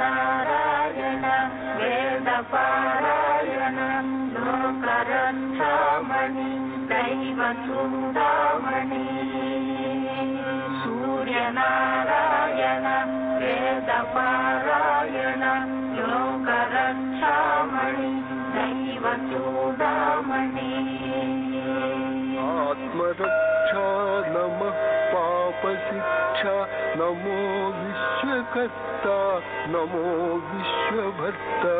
नारायण वेदपारायण लोकरक्षामणि दैवसूदामणि सूर्यनारायण वेदपारायण लोकरक्षामणि दैवसूदामणि आत्मरक्षा नमो विश्वकर्ता नमो विश्वभर्ता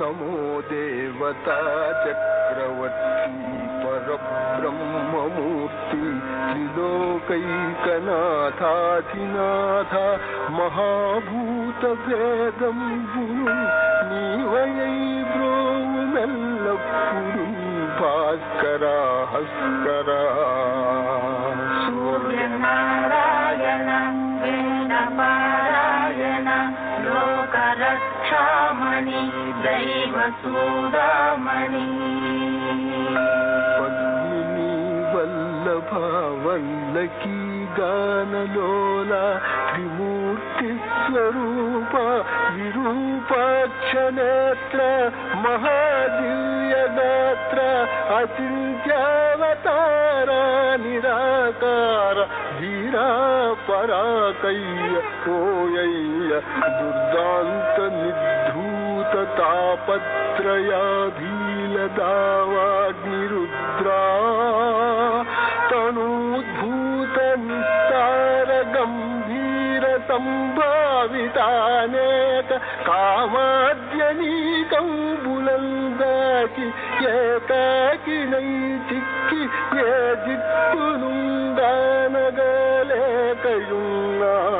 नमो देवता चक्रवर्ती परब्रह्ममूर्ति त्रिलोकैकनाथाधिनाथ महाभूतभेदं गुरु नीवयै भ्रोमल्लपुरु भास्करा हस्करा। రక్షామణి దైవ సూదామణి పద్మిని వల్లభ వల్లకీ గానలోల త్రిమూర్తి స్వరూప విరూపాక్షనేత్ర మహాదివ్యగాత్ర అచింత్యావతార నిరాకార ధీరా परा कैय कोय्य दुर्दान्त निद्धूत तापत्रयाधीलदावाग्निरुद्रा तनूद्भूत निस्तार गम्भीर सम्भावितानेक कामाद्यनीकौ बुलन्दाकि एकाकिनैचिक्कि ये जित्तुनु